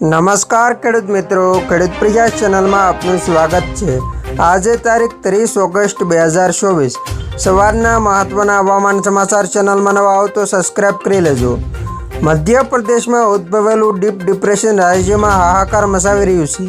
નમસ્કાર ખેડૂત મિત્રો, ખેડૂત પ્રિયા ચેનલમાં આપનું સ્વાગત છે. આજે તારીખ ત્રીસ ઓગસ્ટ બે હજાર ચોવીસ. સવારના મહત્વના હવામાન સમાચાર ચેનલમાં નવા આવો તો સબસ્ક્રાઇબ કરી લેજો. મધ્યપ્રદેશમાં ઉદ્ભવેલું ડીપ ડિપ્રેશન રાજ્યમાં હાહાકાર મચાવી રહ્યું છે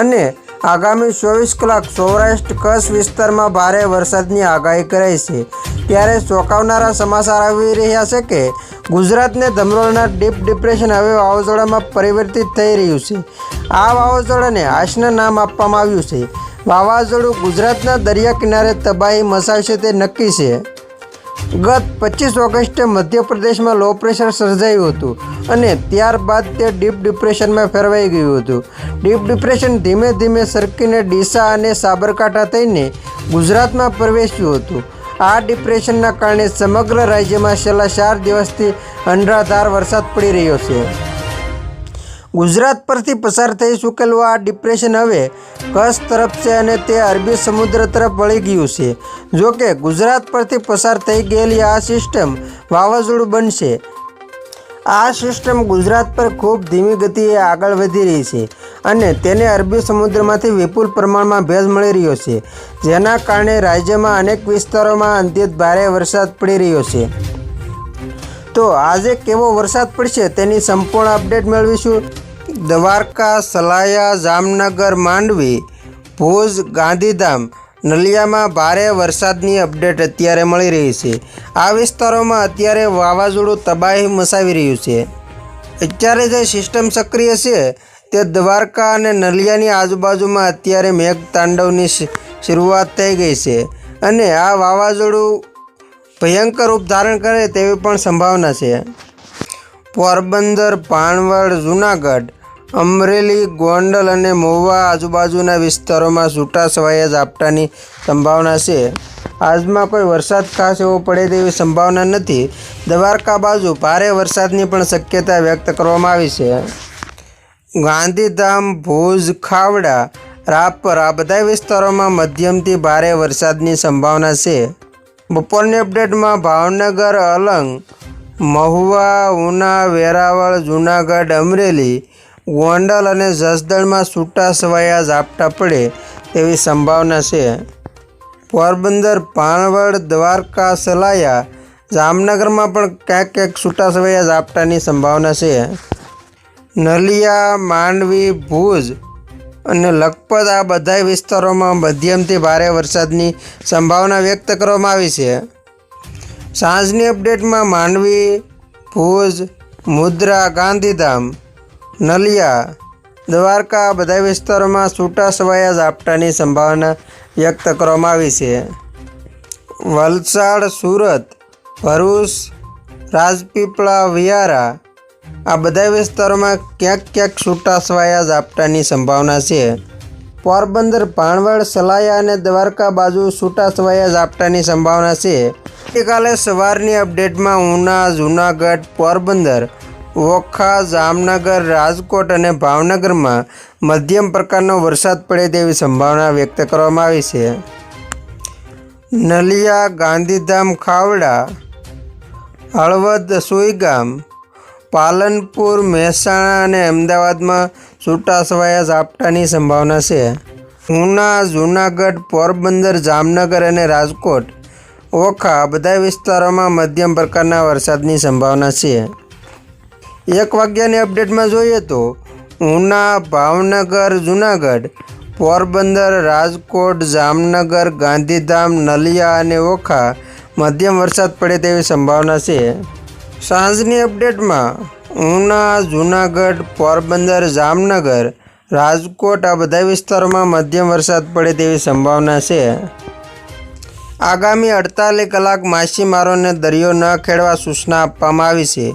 અને આગામી ચોવીસ કલાક સૌરાષ્ટ્ર કચ્છ વિસ્તારમાં ભારે વરસાદની આગાહી કરાઈ છે. ત્યારે ચોંકાવનારા સમાચાર આવી રહ્યા છે કે ગુજરાતને ધમરોળના ડીપ ડિપ્રેશન હવે વાવાઝોડામાં પરિવર્તિત થઈ રહ્યું છે. આ વાવાઝોડાને આશના નામ આપવામાં આવ્યું છે. વાવાઝોડું ગુજરાતના દરિયા કિનારે તબાહી મચાવશે તે નક્કી છે. ગત પચીસ ઓગસ્ટે મધ્યપ્રદેશમાં લો પ્રેશર સર્જાયું હતું અને ત્યારબાદ તે ડીપ ડિપ્રેશનમાં ફેરવાઈ ગયું હતું. ડીપ ડિપ્રેશન ધીમે ધીમે સરકીને ડીસા અને સાબરકાંઠા થઈને ગુજરાતમાં પ્રવેશ્યું હતું. આ ડિપ્રેશનના કારણે સમગ્ર રાજ્યમાં છેલ્લા ચાર દિવસથી અનરાધાર વરસાદ પડી રહ્યો છે. ગુજરાત પરથી પસાર થઈ ચૂકેલું આ ડિપ્રેશન હવે કચ્છ તરફ છે અને તે અરબી સમુદ્ર તરફ વળી ગયું છે. જો કે ગુજરાત પરથી પસાર થઈ ગયેલી આ સિસ્ટમ વાવાઝોડું બનશે. આ સિસ્ટમ ગુજરાત પર ખૂબ ધીમી ગતિએ આગળ વધી રહી છે અને તેને અરબી સમુદ્રમાંથી વિપુલ પ્રમાણમાં ભેજ મળી રહ્યો છે, જેના કારણે રાજ્યમાં અનેક વિસ્તારોમાં અંત્યત ભારે વરસાદ પડી રહ્યો છે. તો આજે કેવો વરસાદ પડશે તેની સંપૂર્ણ અપડેટ મેળવીશું. દ્વારકા, સલાયા, જામનગર, માંડવી, ભુજ, ગાંધીધામ, નલિયામાં ભારે વરસાદની અપડેટ અત્યારે મળી રહી છે. આ વિસ્તારોમાં અત્યારે વાવાઝોડું તબાહી મચાવી રહ્યું છે. અત્યારે જે સિસ્ટમ સક્રિય છે, તે દ્વારકા અને નલિયાની આજુબાજુમાં અત્યારે મેઘ તાંડવની શરૂઆત થઈ ગઈ છે અને આ વાવાઝોડું ભયંકર રૂપ ધારણ કરે તેવી પણ સંભાવના છે. પોરબંદર ભાણવડ જુનાગઢ અમરેલી, ગોંડલ અને મહુવા આજુબાજુના વિસ્તારોમાં છૂટા છવાયા ઝાપટાની સંભાવના છે. આજમાં કોઈ વરસાદ ખાસ એવો પડે તેવી સંભાવના નથી. દ્વારકા બાજુ ભારે વરસાદની પણ શક્યતા વ્યક્ત કરવામાં આવી છે. ગાંધીધામ, ભુજ, ખાવડા, રાપર આ બધા વિસ્તારોમાં મધ્યમથી ભારે વરસાદની સંભાવના છે. બપોરની અપડેટમાં ભાવનગર, અલંગ, મહુવા, ઉના, વેરાવળ, જૂનાગઢ, અમરેલી ગોંડલ અને જસદણમાં છૂટા છવાયા ઝાપટા પડે તેવી સંભાવના છે. પોરબંદર ભાણવડ દ્વારકા, સલાયા જામનગરમાં પણ ક્યાંક ક્યાંક છૂટા છવાયા ઝાપટાની સંભાવના છે. નલિયા, માંડવી, ભુજ અને લખપત આ બધા વિસ્તારોમાં મધ્યમથી ભારે વરસાદની સંભાવના વ્યક્ત કરવામાં આવી છે. સાંજની અપડેટમાં માંડવી, ભુજ, મુદ્રા, ગાંધીધામ નલિયા, દ્વારકા બધા વિસ્તારોમાં છૂટા છવાયા ઝાપટાની સંભાવના વ્યક્ત કરવામાં આવી છે. વલસાડ, સુરત, ભરૂચ, રાજપીપળા, વિયારા આ બધા વિસ્તારોમાં ક્યાંક ક્યાંક છૂટા છવાયા ઝાપટાની સંભાવના છે. પોરબંદર ભાણવડ સલાયા અને દ્વારકા બાજુ છૂટા છવાયા ઝાપટાની સંભાવના છે. આવતીકાલે સવારની અપડેટમાં ઉના, જૂનાગઢ, પોરબંદર ઓખા જામનગર, રાજકોટ અને ભાવનગરમાં મધ્યમ પ્રકારનો વરસાદ પડે તેવી સંભાવના વ્યક્ત કરવામાં આવી છે. નલિયા, ગાંધીધામ, ખાવડા, હળવદ સુઈગામ પાલનપુર, મહેસાણા અને અમદાવાદમાં છૂટાછવાયા ઝાપટાની સંભાવના છે. ઉના, જૂનાગઢ, પોરબંદર, જામનગર અને રાજકોટ ઓખા બધા વિસ્તારોમાં મધ્યમ પ્રકારના વરસાદની સંભાવના છે. એક વાગ્યાની અપડેટમાં જોઈએ તો ઉના, ભાવનગર, જુનાગઢ, પોરબંદર, રાજકોટ, જામનગર, ગાંધીધામ, નલિયા અને ઓખા મધ્યમ વરસાદ પડે તેવી સંભાવના છે. સાંજની અપડેટમાં ઉના, જુનાગઢ, પોરબંદર, જામનગર, રાજકોટ આ બધા વિસ્તારોમાં મધ્યમ વરસાદ પડે તેવી સંભાવના છે. આગામી અડતાલીસ કલાક માછીમારોને દરિયો ન ખેડવા સૂચના આપવામાં આવી છે.